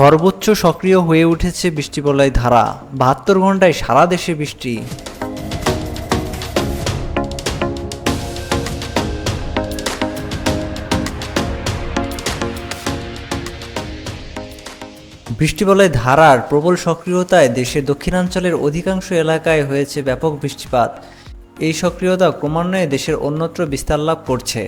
সর্বোচ্চ সক্রিয় হয়ে উঠেছে বৃষ্টিবলয় ধারা। বাহাত্তর ঘন্টায় সারা দেশে বৃষ্টি। বৃষ্টিবলয় ধারার প্রবল সক্রিয়তায় দেশের দক্ষিণাঞ্চলের অধিকাংশ এলাকায় হয়েছে ব্যাপক বৃষ্টিপাত। এই সক্রিয়তা ক্রমান্বয়ে দেশের অন্যত্র বিস্তার লাভ করছে।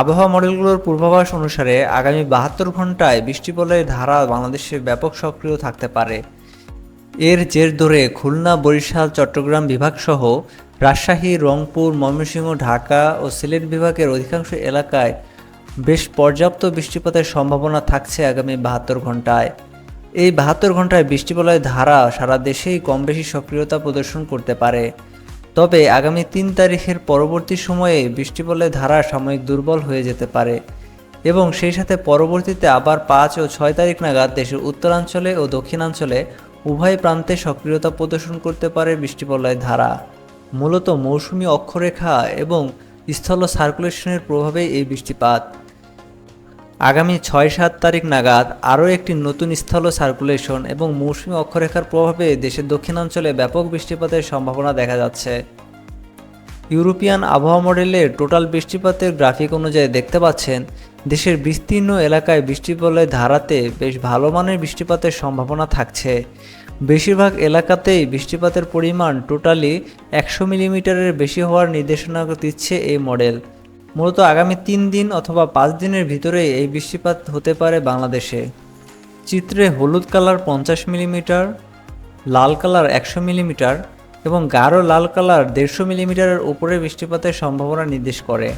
আবহাওয়া মডেলগুলোর পূর্বাভাস অনুসারে আগামী বাহাত্তর ঘন্টায় বৃষ্টিবলয়ের ধারা বাংলাদেশে ব্যাপক সক্রিয় থাকতে পারে। এর জের ধরে খুলনা, বরিশাল, চট্টগ্রাম বিভাগসহ রাজশাহী, রংপুর, ময়মনসিংহ, ঢাকা ও সিলেট বিভাগের অধিকাংশ এলাকায় বেশ পর্যাপ্ত বৃষ্টিপাতের সম্ভাবনা থাকছে আগামী বাহাত্তর ঘন্টায়। এই বাহাত্তর ঘন্টায় বৃষ্টিবলয় ধারা সারা দেশেই কম বেশি সক্রিয়তা প্রদর্শন করতে পারে। তবে আগামী তিন তারিখের পরবর্তী সময়ে বৃষ্টিবলয় ধারা সাময়িক দুর্বল হয়ে যেতে পারে এবং সেই সাথে পরবর্তীতে আবার পাঁচ ও ছয় তারিখ নাগাদ দেশের উত্তরাঞ্চলে ও দক্ষিণাঞ্চলে উভয় প্রান্তে সক্রিয়তা প্রদর্শন করতে পারে বৃষ্টিবলয় ধারা। মূলত মৌসুমি অক্ষরেখা এবং স্থল সার্কুলেশনের প্রভাবেই এই বৃষ্টিপাত। আগামী ছয় সাত তারিখ নাগাদ আরও একটি নতুন স্থল সার্কুলেশন এবং মৌসুমী অক্ষরেখার প্রভাবে দেশের দক্ষিণাঞ্চলে ব্যাপক বৃষ্টিপাতের সম্ভাবনা দেখা যাচ্ছে। ইউরোপিয়ান আবহাওয়া মডেলের টোটাল বৃষ্টিপাতের গ্রাফিক অনুযায়ী দেখতে পাচ্ছেন, দেশের বিস্তীর্ণ এলাকায় বৃষ্টিবলয় ধারাতে বেশ ভালো মানের বৃষ্টিপাতের সম্ভাবনা থাকছে। বেশিরভাগ এলাকাতেই বৃষ্টিপাতের পরিমাণ টোটালি একশো মিলিমিটারের বেশি হওয়ার নির্দেশনা দিচ্ছে এই মডেল। মূলত আগামী তিন দিন অথবা পাঁচ দিনের ভিতরে এই বৃষ্টিপাত হতে পারে বাংলাদেশে। চিত্রে হলুদ কালার পঞ্চাশ মিলিমিটার, লাল কালার একশো মিলিমিটার এবং গাঢ় লাল কালার দেড়শো মিলিমিটারের উপরে বৃষ্টিপাতের সম্ভাবনা নির্দেশ করে।